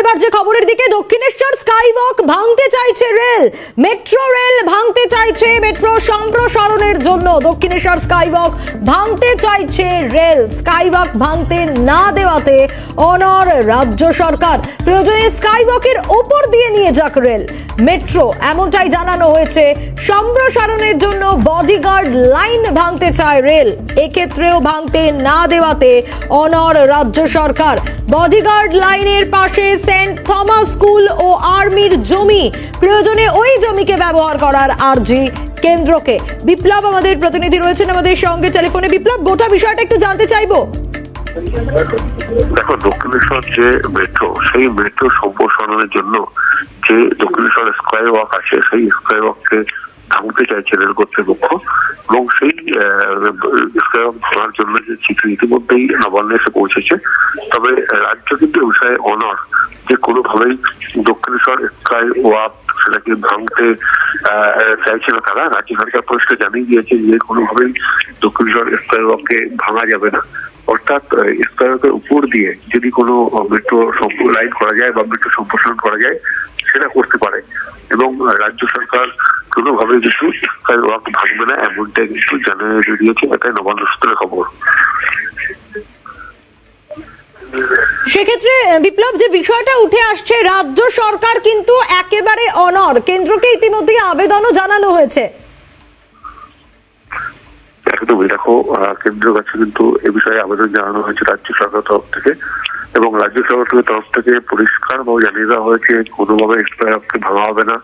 এবার যে খবরের দিকে, দক্ষিণেশ্বর স্কাইওয়াক ভাঙতে চাইছে রেল। মেট্রো রেল ভাঙতে চাইছে, মেট্রো সম্প্রসারণের জন্য দক্ষিণেশ্বর স্কাইওয়াক ভাঙতে চাইছে রেল। স্কাইওয়াক ভাঙতে না দেওয়াতে অনর রাজ্য সরকার। প্রয়োজনে স্কাইওয়াকের ওপর দিয়ে নিয়ে যাক রেল। মেট্রো এমনটাই জানানো হয়েছে, সম্প্রসারণের জন্য বডিগার্ড লাইন ভাঙতে চায় রেল। এক্ষেত্রেও ভাঙতে না দেওয়াতে অনর রাজ্য সরকার। বডিগার্ড লাইনের পাশে সেন্ট থমাস স্কুল ও আর্মির জমি। প্রয়োজনে ওই জমিকে ব্যবহার করার আর্জি কেন্দ্রকে। বিপ্লব আমাদের প্রতিনিধি রয়েছেন আমাদের সঙ্গে। টেলিফোনে বিপ্লব, গোটা বিষয়টা একটু জানতে চাইব। দেখো, দক্ষিণেশ্বর যে মেট্রো সেই মেট্রো সম্প্রসারণের জন্য যে দক্ষিণেশ্বর স্কয়ার ওয়াক আছে, সেই স্কয়ার ওয়াককে ভাঙতে চাইছে রেল কর্তৃপক্ষ এবং সেই স্কয়ার ওয়াক ভাঙার জন্য যে চিঠি ইতিমধ্যেই নবান্নে এসে পৌঁছেছে। তবে রাজ্য কিন্তু বিষয়ে অনর যে কোনোভাবেই দক্ষিণেশ্বর স্কাই ওয়াক সেটাকে ভাঙতে চাইছে না তারা। রাজ্য সরকার পরিষ্কার জানিয়ে দিয়েছে যে কোনোভাবেই দক্ষিণেশ্বর স্কাই ওয়াককে ভাঙা যাবে না। অর্থাৎ স্কাইওয়াকের উপর দিয়ে যদি কোনো মেট্রো লাইন করা যায় বা মেট্রো সম্প্রসারণ করা যায়, সেটা করতে পারে। এবং রাজ্য সরকার কোনোভাবে কিন্তু ওয়াক ভাঙবে না এমনটাই কিন্তু জানিয়ে দিয়েছে এটাই নবান্ন সূত্রের খবর। সেক্ষেত্রে বিপ্লব, যে বিষয়টা উঠে আসছে, রাজ্য সরকার কিন্তু একেবারে অনর কেন্দ্রকে ইতিমধ্যে আবেদনও জানানো হয়েছে। একদমই দেখো আহ, কেন্দ্রের কাছে কিন্তু এ বিষয়ে আবেদন জানানো হয়েছে রাজ্য সরকার তরফ থেকে এবং রাজ্য সরকারের তরফ থেকে পরিষ্কার ভাবে জানিয়ে দেওয়া হয়েছে কোনোভাবে স্কয়ারকে ভাঙা হবে না।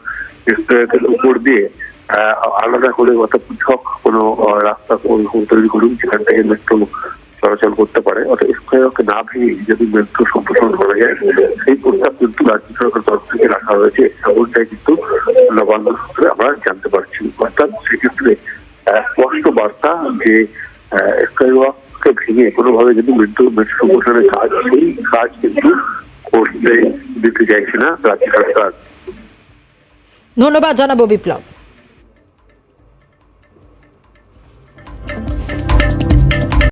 স্কয়ারের উপর দিয়ে আলাদা করে অর্থাৎ পৃথক কোনো রাস্তা তৈরি করুন যেখান থেকে মেট্রো চলাচল করতে পারে। অর্থাৎ স্কয়ারকে না ভেঙে যদি মেট্রো সম্প্রসারণ করা যায় সেই প্রস্তাব কিন্তু রাজ্য সরকারের তরফ থেকে রাখা হয়েছে। এমনটাই কিন্তু নবান্ন সূত্রে আমরা জানতে পারছি। অর্থাৎ স্পষ্ট বার্তা যে স্কাইওয়াককে ভেঙে কোনোভাবে যদি মৃত্যু মৃত্যু সংগঠনের কাজ সেই কাজ কিন্তু করতে দিতে চাইছে না রাজ্য সরকার। ধন্যবাদ, জানাব বিপ্লব।